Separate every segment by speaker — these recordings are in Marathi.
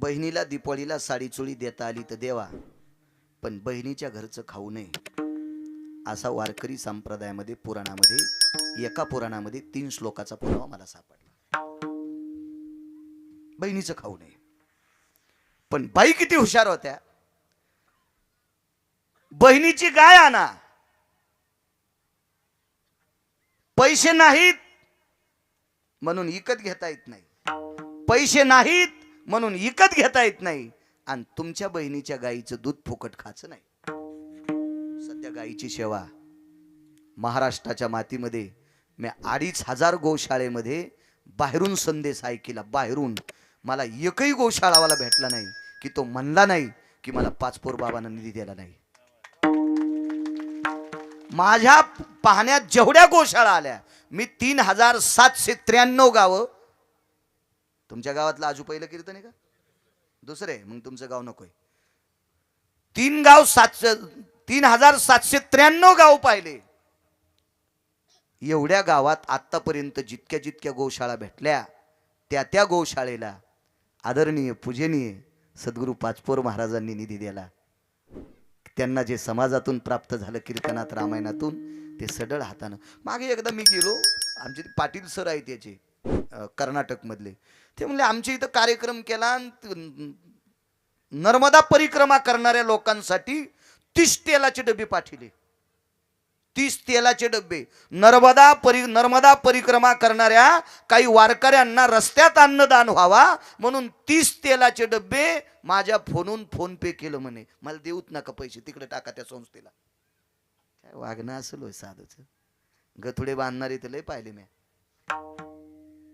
Speaker 1: बहिणीला दिपाळीला साडी चोळी देता आली तर देवा पण बहिणीच्या घरचं खाऊ नये. असा वारकरी संप्रदायामध्ये पुराणामध्ये एका पुराणामध्ये तीन श्लोकाचा पुरावा मला सापडला. बहिणीचं खाऊ नये. पण बाई किती हुशार होत्या. बहिणीची गाय आणा. पैसे नाहीत म्हणून विकत घेता येत नाही. पैसे नाहीत म्हणून विकत घेता येत नाही. आणि तुमच्या बहिणीच्या गाईचं दूध फुकट खायचं नाही. सध्या गाईची सेवा महाराष्ट्राच्या मातीमध्ये मी अडीच हजार गोशाळेमध्ये बाहेरून संदेश ऐकिला बाहेरून. मला एकही गोशाळावाला भेटला नाही की तो म्हणला नाही की मला पाचपोर बाबांना निधी दिला नाही. माझ्या पाहण्यात जेवढ्या गोशाळा आल्या मी तीन हजार सातशे त्र्याण्णव गावं तुमच्या गावातलं आजू पहिलं कीर्तन आहे का? दुसरं आहे मग तुमचं गाव नकोय. तीन गाव सातशे तीन हजार सातशे त्र्याण्णव गाव पाहिले. एवढ्या गावात आतापर्यंत जितक्या जितक्या गोशाळा भेटल्या त्या त्या गोशाळेला आदरणीय पूजनीय सद्गुरू पाचपोर महाराजांनी निधी दिला. त्यांना जे समाजातून प्राप्त झालं कीर्तनात रामायणातून ते सडळ हातानं. मागे एकदा मी गेलो आमचे पाटील सर आहेत याचे कर्नाटकमधले. ते म्हणले आमच्या इथं कार्यक्रम केला नर्मदा परिक्रमा करणाऱ्या लोकांसाठी तीस तेलाचे डबे पाठवले तीस तेलाचे डबे. नर्मदा परि नर्मदा परिक्रमा करणाऱ्या काही वारकऱ्यांना रस्त्यात अन्नदान व्हावा म्हणून तीस तेलाचे डबे माझ्या फोनून फोन पे केलं म्हणे. मला देऊत नका पैसे तिकडे टाका त्या संस्थेला. काय वागणं असेल होय साधूच. गथुडे बांधणारे ते लय पाहिले मी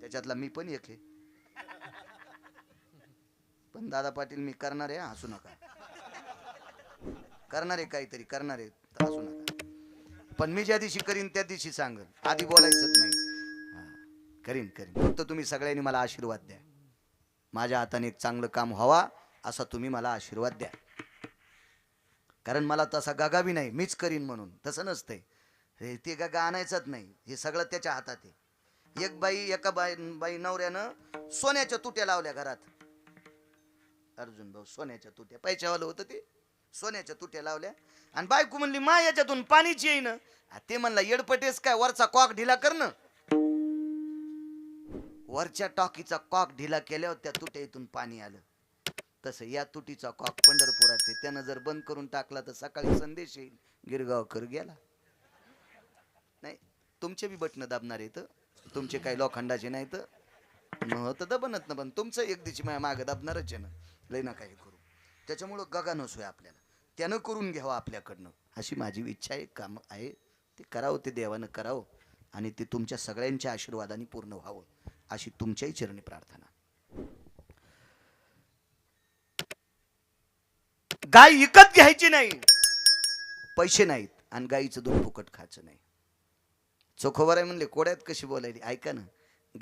Speaker 1: त्याच्यातला मी पण एक आहे. पण दादा पाटील मी करणार आहे हसू नका. करणार आहे काहीतरी करणार आहे तर हसू नका. पण मी ज्या दिवशी करीन त्या दिवशी सांगेन. आधी बोलायचंच नाही. करीन करीन. फक्त तुम्ही सगळ्यांनी मला आशीर्वाद द्या. माझ्या हाताने एक चांगलं काम व्हावा असा तुम्ही मला आशीर्वाद द्या. कारण मला तसा गागा बी नाही. मीच करीन म्हणून. तसं नसतंय. हे ते गागा आणायचंच नाही. हे सगळं त्याच्या हातात आहे. एक बाई एका बाई बाई नवऱ्यानं सोन्याच्या तुट्या लावल्या घरात. अर्जुन भाऊ सोन्याच्या तुट्या पैशावालं होतं ते. सोन्याच्या तुट्या लावल्या. आणि बायको म्हणली मा याच्यातून पाणीच येईन. ते म्हणला येडपटेस काय वरचा कॉक ढिला करण वरच्या टॉकीचा कॉक ढिला केल्यावर त्या तुट्यातून पाणी आलं. तसं या तुटीचा कॉक पंढरपुरात त्यानं जर बंद करून टाकला तर सकाळी संदेश येईल. गिरगावकर गेला. नाही तुमचे बी बटणं दाबणार येत तुमचे काही लोखंडाचे नाहीत. मग तर दबनत ना पण तुमचं एक दिवशी माझ्या मागं दाबणारच आहे ना. लय ना काही करू. त्याच्यामुळं गगा नसोय आपल्याला. त्यानं करून घ्यावं आपल्याकडनं. अशी माझी इच्छा आहे काम आहे. ते करावं ते देवानं करावं. आणि ते तुमच्या सगळ्यांच्या आशीर्वादाने पूर्ण व्हावं. अशी तुमच्याही चरणी प्रार्थना. गाय विकत घ्यायची नाही. पैसे नाहीत आणि गायीचं दूध फुकट खायचं नाही. चोखोबर आहे म्हणले कोड्यात कशी बोलायली? ऐका ना.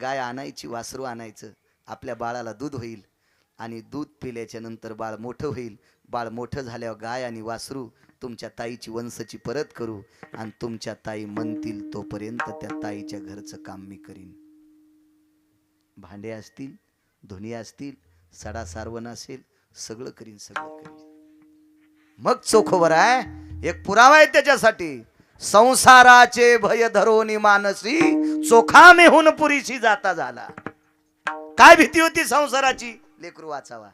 Speaker 1: गाय आणायची वासरू आणायचं. आपल्या बाळाला दूध होईल. आणि दूध पिल्याच्या नंतर बाळ मोठं होईल. बाळ मोठं झाल्यावर गाय आणि वासरू तुमच्या ताईची वंशची परत करू आणि तुमच्या ताई म्हणतील तोपर्यंत त्या ताईच्या घरचं काम मी करीन. भांडे असतील धुनी असतील सडा सारवण असेल सगळं करीन सगळं करीन. मग चोखोवर आहे. एक पुरावा आहे त्याच्यासाठी. संसाराचे भय धरोनी मानसी चोखा मेहून पुरीशी जाता झाला. काय भीती होती संसाराची? लेकरू वाचावा.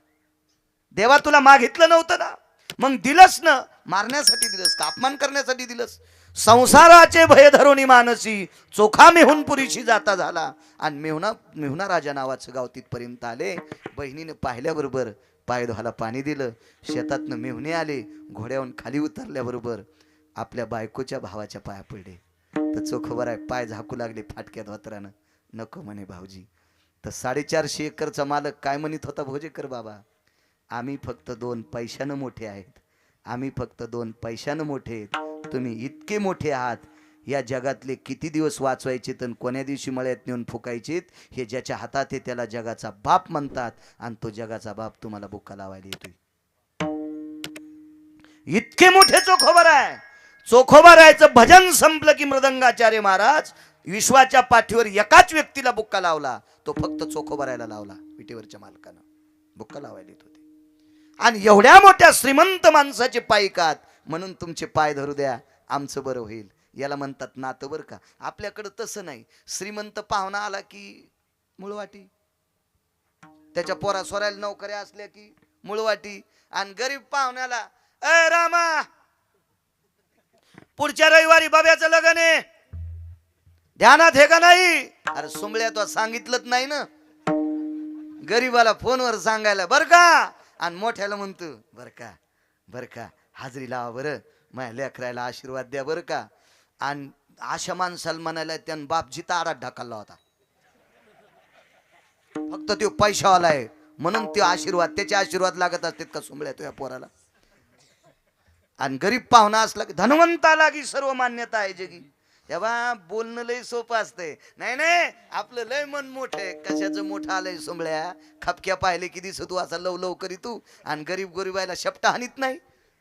Speaker 1: देवा तुला मागितलं नव्हतं ना? मग दिलंस ना? मारण्यासाठी दिलंस का अपमान करण्यासाठी दिलंस. संसाराचे भय धरोनी मानसी चोखा मेहून पुरीशी जाता झाला. आणि मेहुना मेहुना राजा नावाचं गाव तिथपर्यंत आले. बहिणीने पाहिल्याबरोबर पाय धुवायला पाणी दिलं. शेतातनं मेहुणे आले घोड्याहून खाली उतरल्याबरोबर आपल्या बायकोच्या भावाच्या पाया पडले. तर चोखबर आहे पाय झाकू लागले फाटक्या धोत्रानं. नको म्हणे भाऊजी तर साडेचारशे एकरचा मालक काय म्हणत होता भोजेकर बाबा? आम्ही फक्त दोन पैशानं मोठे आहेत. आम्ही फक्त दोन पैशानं मोठे आहेत. तुम्ही इतके मोठे आहात. या जगातले किती दिवस वाचवायचे तर कोण्या दिवशी मळ्यात नेऊन फुकायचेत हे ज्याच्या हातात आहे त्याला जगाचा बाप म्हणतात आणि तो जगाचा बाप तुम्हाला बुक्का लावायला येतोय. इतके मोठे चोखोबर आहे चोखोबारायचं भजन संपलं की मृदंगाचार्य महाराज विश्वाच्या पाठीवर एकाच व्यक्तीला बुक्का लावला तो फक्त चोखो भरायला लावला विटेवरच्या मालकानं. बुक्का लावायला येत होते. आणि एवढ्या मोठ्या श्रीमंत माणसाचे पायकात म्हणून तुमचे पाय धरू द्या आमचं बरं होईल. याला म्हणतात नातं बरं का? आपल्याकडं तसं नाही. श्रीमंत पाहुणा आला की मुळवाटी. त्याच्या पोरा सोरायला नोकऱ्या असल्या की मुळवाटी. आणि गरीब पाहुण्याला अ रामा! पुढच्या रविवारी बाब्याचं लग्न आहे. ध्यानात हे का नाही? अरे सुमळ्या तो सांगितलंच नाही ना. गरीबाला फोनवर सांगायला बर का? आणि मोठ्याला म्हणतो बर का बर का हाजरी लावा बरं. माझ्या लेकरायला आशीर्वाद द्या बरं का. आणि अशा माणसाला म्हणायला त्यानं बापजी तारा ढकलला होता. फक्त तो पैशावाला आहे. म्हणून ते आशीर्वाद त्याचे आशीर्वाद लागत असतात का सुंबळ्या या पोराला? आणि गरीब पाहुणा असला की धनवंताला की सर्व मान्यता आहे जगी. तेव्हा बोलणं लय सोपं असतंय. नाही नाही आपलं लय मन मोठं आहे. कशाचं मोठं आलंय सोंबळ्या? खपक्या पाहिले की दिसत तू असा लव लव करी तू आणि गरीब गरीबायला शपटा हानीत नाही.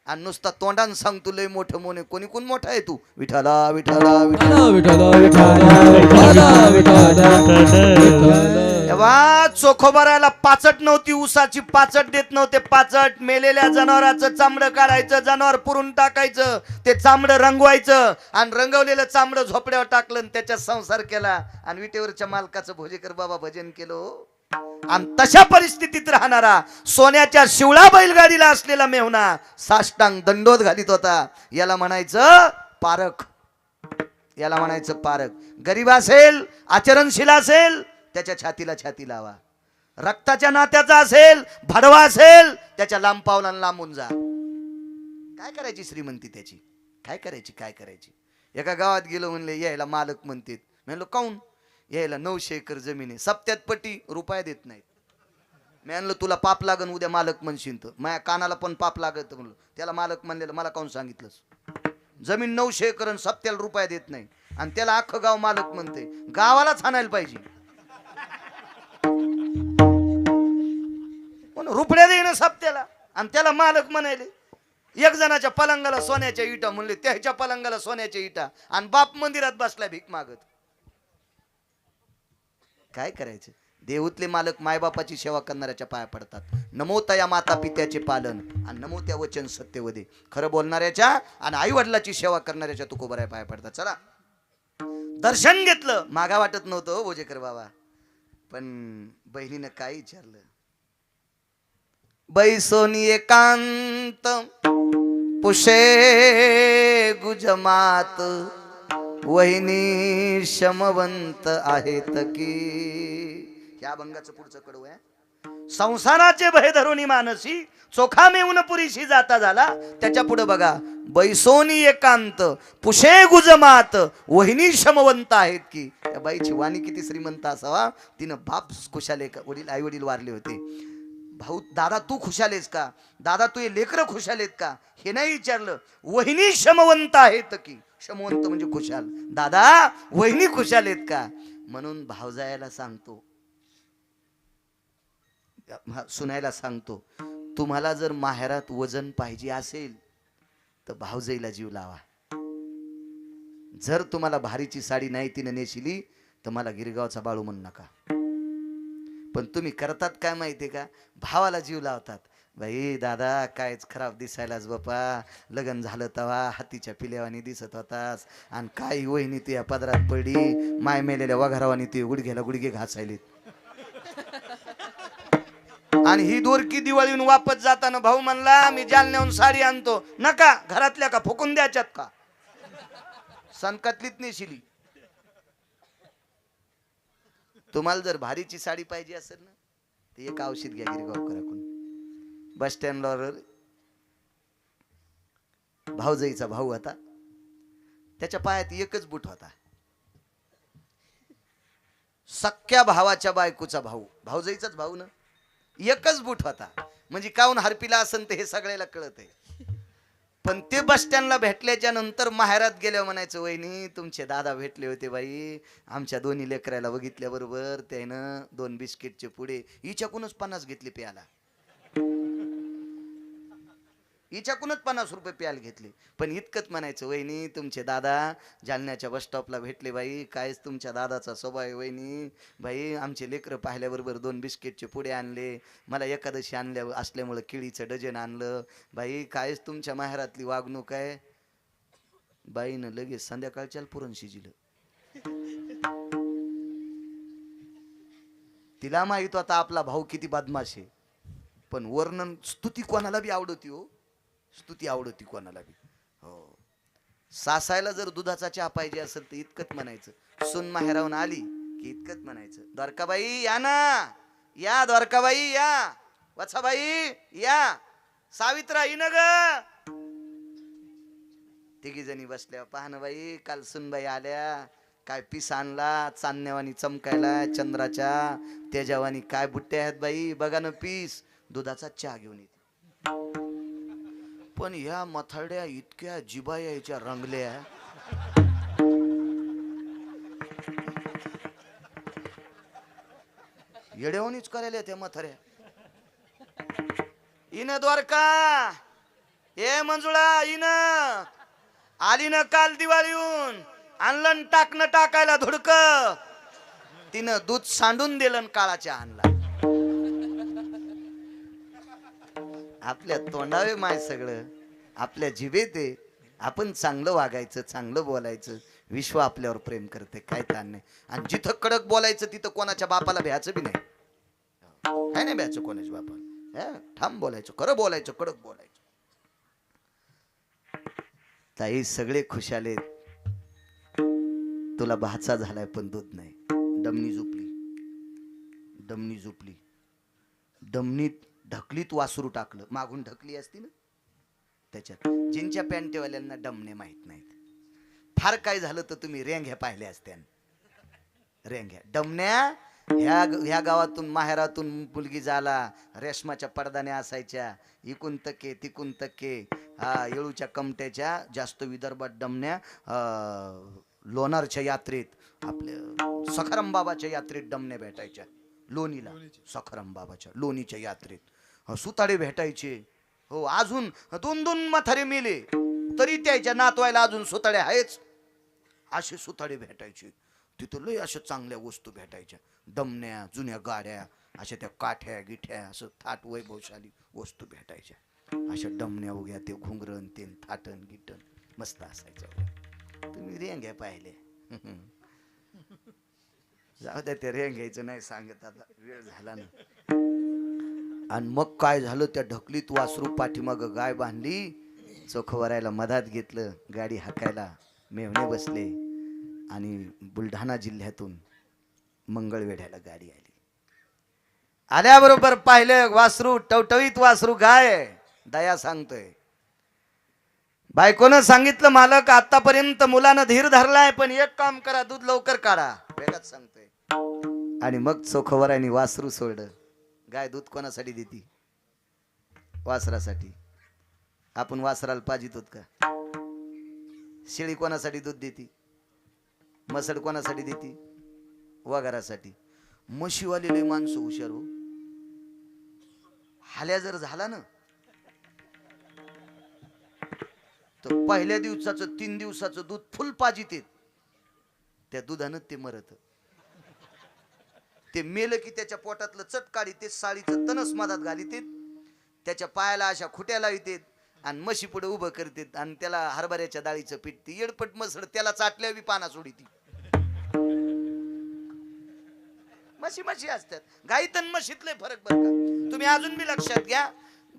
Speaker 1: आणि नुसता तोंडानं सांग तू लय मोठं मोने कोणी कोण मोठा आहे तू? विठाला विठाला विठाला
Speaker 2: विठाला विठाला विठाला
Speaker 1: तेव्हा चोखोबाराला पाचट नव्हती उसाची पाचट देत नव्हते. पाचट मेलेल्या जनावराचं चामडं काढायचं जनावर पुरून टाकायचं ते चामडं रंगवायचं आणि रंगवलेलं चामडं झोपड्यावर टाकलं आणि त्याच्या संसार केला. आणि विटेवरच्या मालकाचं भोजेकर बाबा भजन केलं हो. आणि तशा परिस्थितीत राहणारा सोन्याच्या शिवळा बैलगाडीला असलेला मेहुणा साष्टांग दंडोत घालीत होता. याला म्हणायचं पारख. याला म्हणायचं पारख. गरीब असेल आचरणशील असेल त्याच्या छातीला छाती लावा. रक्ताच्या नात्याचा असेल भडवा असेल त्याच्या लांब पावला लांबून जा. काय करायची श्रीमंती त्याची? काय करायची? काय करायची? एका गावात गेलो म्हणले यायला मालक म्हणतात. म्हणलो काऊन? यायला नऊशे एकर जमीन आहे. सप्त्यात पटी रुपया देत नाहीत. मी म्हणलं तुला पाप लागन उद्या मालक म्हणशील तर. माझ्या कानाला पण पाप लागत म्हणलं. त्याला मालक म्हणलेलं मला काऊन सांगितलंस? जमीन नऊशे एकर आणि सप्त्याला रुपया देत नाही. आणि त्याला अख्खं गाव मालक म्हणते गावालाच आणायला पाहिजे. रुपड्या देईन सप्त्याला. आणि त्याला मालक म्हणायले एक जणाच्या पलंगाला सोन्याच्या इटा म्हणले त्याच्या पलंगाला सोन्याच्या इटा. आणि बाप मंदिरात बसला भीक मागत. काय करायचं? देऊतले मालक मायबापाची सेवा करणाऱ्याच्या पाया पडतात. नमोता या माता पित्याचे पालन. आणि नमोत्या वचन सत्यवदे. खरं बोलणाऱ्याच्या आणि आई वडिलाची सेवा करणाऱ्याच्या तुकोबऱ्या पाया पडतात. चला. दर्शन घेतलं. मागा वाटत नव्हतं हो भोजेकर बाबा. पण बहिणीनं काय विचारलं? बैसोनी एकांत पुषे गुजमात वहिनी शमवंत आहेत की. या भंगाचं पुढचं कडू आहे. संसाराचे भय धरुणी मानसी चोखा मेऊन पुरीशी जाता झाला. त्याच्या पुढे बघा बैसोनी एकांत पुषे गुजमात वहिनी शमवंत आहेत की. त्या बाईची वाणी किती श्रीमंत असावा. तिनं बाप खुशाले वडील आई वडील वारले होते. भाऊ दादा तू खुशालेस का? दादा तू हे लेकरं खुशालेत का? हे नाही विचारलं. वहिनी शमवंत आहेत की? शमवंत म्हणजे खुशाल. दादा वहिनी खुशाल आहेत का? म्हणून भावजायाला सांगतो. सुनायला सांगतो. तुम्हाला जर माहेरात वजन पाहिजे असेल तर भावजाईला जीव लावा. जर तुम्हाला भारीची साडी नाही तिने नेशिली तर मला गिरगावचा बाळू म्हणू नका. पण तुम्ही करतात काय माहितीये का? भावाला जीव लावतात. बाई दादा कायच खराब दिसायलाच बापा लग्न झालं तवा हातीच्या पिल्यावानी दिसत होतास. आणि काही वहिनी तू या पदरात पडली. माय मेलेल्या वघारावानी तू गुडघ्याला गुडघे घासायलीत. आणि ही दोरकी दिवाळीहून वापस जाताना भाऊ म्हणला मी जालन्याहून साडी आणतो. नका घरातल्या का फुकून द्याच्यात का? सनकातलीत नेशिली. तुम्हाला जर भारीची साडी पाहिजे असेल ना ते एक औषध घ्या गिरगावकराकडून. बस स्टँडवर भाऊजाईचा भाऊ होता. त्याच्या पायात एकच बूट होता. सख्या भावाच्या बायकोचा भाऊ. भाऊजाईचाच भाऊ ना. एकच बूट होता. म्हणजे काऊन हरपीला असन ते हे सगळ्याला कळत आहे पण ते बस स्टँडला भेटल्याच्या नंतर माहेरात गेल्या म्हणायचं वहिनी तुमचे दादा भेटले होते बाई. आमच्या दोन्ही लेकराला बघितल्याबरोबर त्यानं दोन बिस्किटचे पुढे हिच्याकूनच पन्नास घेतले प्याला हिच्याकूनच पन्नास रुपये प्यायला घेतले. पण इतकंच म्हणायचं वहिनी तुमचे दादा जालन्याच्या बस स्टॉपला भेटले बाई. कायच तुमच्या दादाचा स्वभाव आहे वहिनी. बाई आमचे लेकरं पाहिल्याबरोबर दोन बिस्किटचे पुढे आणले. मला एकादशी आणल्या असल्यामुळं केळीचं डझन आणलं. बाई कायच तुमच्या माहेरातली वागणूक आहे. बाईनं लगेच संध्याकाळच्या पुरण शिजिलं तिला माहीत होता आपला भाऊ किती बदमाश आहे. पण वर्णन स्तुती कोणाला बी आवडती हो. स्तुती आवडती कोणाला बी. हो. सासायला जर दुधाचा चहा पाहिजे असेल तर इतकंच म्हणायचं. सुन माहेरावून आली की इतकंच म्हणायचं. द्वारकाबाई या ना. या द्वारकाबाई या. वत्साबाई या. सावित्रा इन न ग. तिघी जणी बसल्या. पाहन बाई काल सुनबाई आल्या. काय पीस आणला चांदण्यावानी चमकायला चंद्राच्या तेजावानी. काय बुट्टे आहेत बाई बघा ना पीस. दुधाचा चहा घेऊन येते. पण ह्या मथाड्या इतक्या जिबा यायच्या रंगल्या. येड्यावानीच करायला त्या मथाऱ्या इन द्वारका ए मंजुळा इन. आली ना काल दिवाळीहून आणलं टाकणं टाकायला धुडक. तिनं दूध सांडून दिलं काळाच्या आणला. आपल्या तोंडावे माय सगळं. आपल्या जिभेत आहे. आपण चांगलं वागायचं चांगलं बोलायचं. विश्व आपल्यावर प्रेम करते काय ताण नाही. आणि जिथं कडक बोलायचं तिथं कोणाच्या बापाला भ्यायचं बी नाही. काय नाही भ्यायचं कोणाच्या बापाला? ठाम बोलायचं खरं बोलायचं कडक बोलायचं. ताई सगळे खुशाले तुला भाचा झालाय पण दूध नाही. डमणी झोपली. डमणी झोपली. डमणीत ढकलीत वासरू टाकलं. मागून ढकली असती ना? त्याच्यात. जिंच्या पॅन्टेवाल्यांना डमणे माहीत नाहीत. फार काय झालं तर तुम्ही रेंघ्या पाहिल्या असत्या. रेंघ्या डमण्या? ह्या ह्या गावातून माहेरातून मुलगी झाला रेशमाच्या पडदाने असायच्या. इकून तके तिकून तके. हा येळूच्या कमट्याच्या जास्त विदर्भात डमण्या. अं, लोणारच्या यात्रेत आपल्या सखाराम बाबाच्या यात्रेत डमण्या भेटायच्या. लोणीला. सखाराम बाबाच्या लोणीच्या यात्रेत. सुताडे भेटायचे. हो अजून दोन दोन म्हातारे मेले. तरी त्याच्या नातवायला अजून सुताडे आहेच. असे सुताडे भेटायचे. तिथं लय अशा चांगल्या वस्तू भेटायच्या. दमण्या जुन्या गाड्या अशा त्या काठ्या गिठ्या असं थाट वैभवशाली वस्तू भेटायच्या. अशा डमण्या उग्या ते घुंगरण ते थाटण गिटण मस्त असायचं. तुम्ही रेंग्या पाहिले जाऊ द्या ते रेंग्याचं नाही सांगत आता. वेळ झाला ना. आणि मग काय झालं त्या ढकलीत वासरू पाठीमाग गाय बांधली चोखवरायला मधात घेतलं गाडी हाकायला मेवणे बसले आणि बुलढाणा जिल्ह्यातून मंगळवेढ्याला गाडी आली. आल्याबरोबर पाहिलं वासरू टवटवीत वासरू गाय दया सांगतोय. बायकोनं सांगितलं मालक आतापर्यंत मुलानं धीर धरलाय पण एक काम करा दूध लवकर काढा वेगात सांगतोय. आणि मग चोखवरायनी वासरू सोडलं. गाय दूध कोणासाठी देती? वासरासाठी. आपण वासराला पाजित होत का? शेळी कोणासाठी दूध देती? मसड कोणासाठी देती? वगैरासाठी. म्हशीवाले लय माणसं हुशार हो. हाल्या जर झाला ना तर पहिल्या दिवसाचं तीन दिवसाचं दूध फुल पाजित येत. त्या दुधानं ते मरत. ते मेलं की त्याच्या पोटातलं चट काढी ते साळीचं तनस मधात घालीत त्याच्या पायाला अशा खुट्या लावितेत आणि म्हशी पुढे उभं करतात आणि त्याला हरभऱ्याच्या डाळीचं पीठ येडपट मसड त्याला चाटल्या बी पाना सोडीती. मशी म्हशी म्हशी असतात. गायी तन मशीतले फरक बरं का. तुम्ही अजून बी लक्षात घ्या.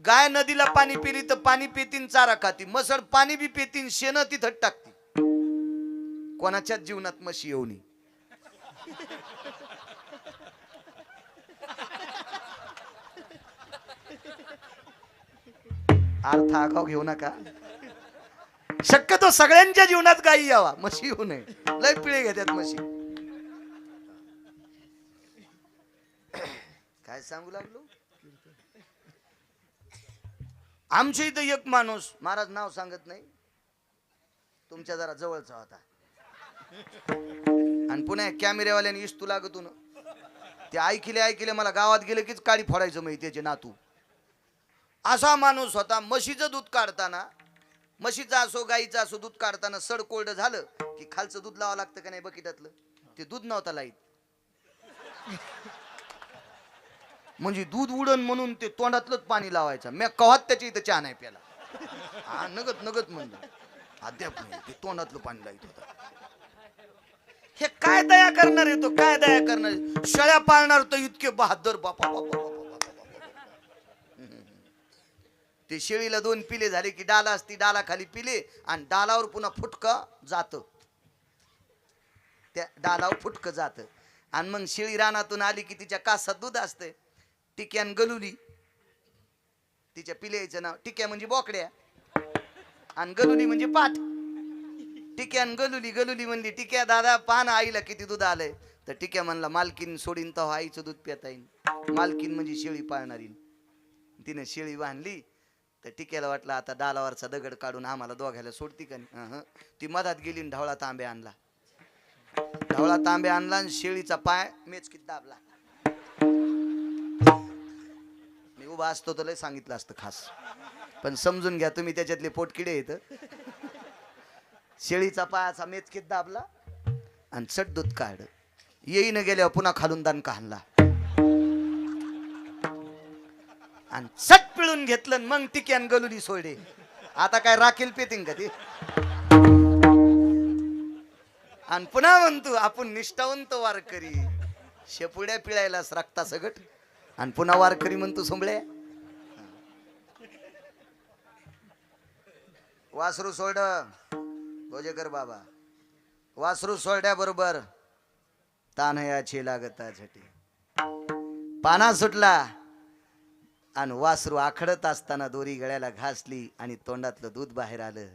Speaker 1: गाय नदीला पाणी पिली तर पाणी पेतीन चारा खाती. मसड पाणी बी पेतीन शेण तिथं टाकती. कोणाच्याच जीवनात म्हशी येऊ अर्थ आगाव घेऊ नका. शक्यतो सगळ्यांच्या जीवनात गायी यावा. म्हशी येऊ नये. लय पिळे घेतात म्हशी. काय सांगू लागलो? आमच्या इथं एक माणूस महाराज नाव सांगत नाही. तुमच्या जरा जवळचा होता. आणि पुन्हा कॅमेरेवाल्याने इस्तू लागतो ना ते ऐकले ऐकले मला गावात गेले कीच काळी फोडायचं माहिती त्याचे नातू. असा माणूस होता म्हशीचं दूध काढताना म्हशीचं असो गाईचं असो दूध काढताना सड कोरडं झालं की खालचं दूध लावा लागतं का नाही बकिटातलं? ते दूध नव्हतं लाईत. म्हणजे दूध उडन म्हणून ते तोंडातलंच पाणी लावायचं. मी कवात त्याच्या इथं चहा नाही प्याला. हा नगत नगत म्हणलं. अद्याप नाही ते तोंडातलं पाणी लावित होता. हे काय दया करणार आहे तो काय दया करणार? शेळ्या पाळणार तर इतके बहादर बापा, बापा. ते शेळीला दोन पिले झाले की डाला असती डाला खाली पिले आणि डालावर पुन्हा फुटकं जात. त्या डालावर फुटकं जात. आणि मग शेळी रानातून आली की तिच्या कासात दूध असते. टिक्यान गलुली. तिच्या पिल्याचं नाव टिक्या म्हणजे बोकड्या. आणि गलुली म्हणजे पाठ टिक्यान गलुली गलुली म्हणली टिक्या दादा पान आईला किती दूध आलंय? तर टिक्या म्हणला मालकीन सोडीन तर आईचं दूध पिता येईन. मालकीन म्हणजे शेळी पाळणारी. तिने शेळी बांधली. तर टिकेला वाटलं आता डालावरचा दगड काढून आम्हाला दोघायला सोडती का नाही? ती मधात गेली आणि ढवळा तांबे आणला. ढवळा तांबे आणला आणि शेळीचा पाय मेचकीत दाबला. मी उभा असतो तर लय सांगितलं असतं खास. पण समजून घ्या तुम्ही त्याच्यातले पोटकिडे येत शेळीचा पायाचा मेचकीत दाबला आणि चट दूध काढ येईन गेल्यावर पुन्हा खालून दान आणला आणि चट पिळून घेतलं आणि मग टिक्यान गलुली सोडे आता काय राखेल पितीन का ते? आणि पुन्हा म्हणतो आपण निष्ठावंत वारकरी. शेपुड्या पिळायलाच रक्ता सगट. आणि पुन्हा वारकरी म्हणतो सोंबळ्या वासरू सोड भोजेकर बाबा. वासरू सोडल्याबरोबर तानयाची लागता झटी. पाना सुटला. आणि वासरू आखडत असताना दोरी गळ्याला घासली आणि तोंडातलं दूध बाहेर आलं.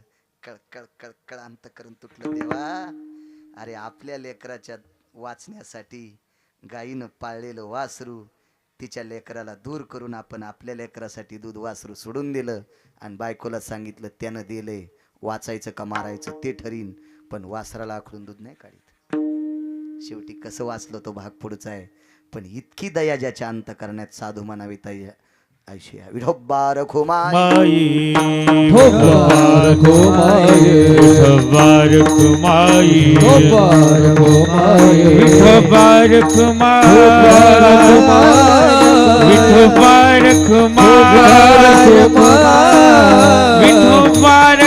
Speaker 1: कळकळ कळकळ अंत करून तुटलं देवा. अरे आपल्या लेकराच्या वाचण्यासाठी गाईनं पाळलेलं वासरू तिच्या लेकराला दूर करून आपण आपल्या लेकरासाठी दूध वासरू सोडून दिलं आणि बायकोला सांगितलं त्यानं दिलंय वाचायचं का मारायचं ते ठरीन पण वासराला आखडून दूध नाही काढीत. शेवटी कसं वाचलं तो भाग पुढचा आहे. पण इतकी दया ज्याच्या अंत करण्यात साधू म्हणावी तया रखुमाई
Speaker 2: माई.
Speaker 3: धोपार घोमाये
Speaker 2: विठोबार कुमाई
Speaker 3: धोपार घोमाये
Speaker 2: विठोबार कुमाई विठोबार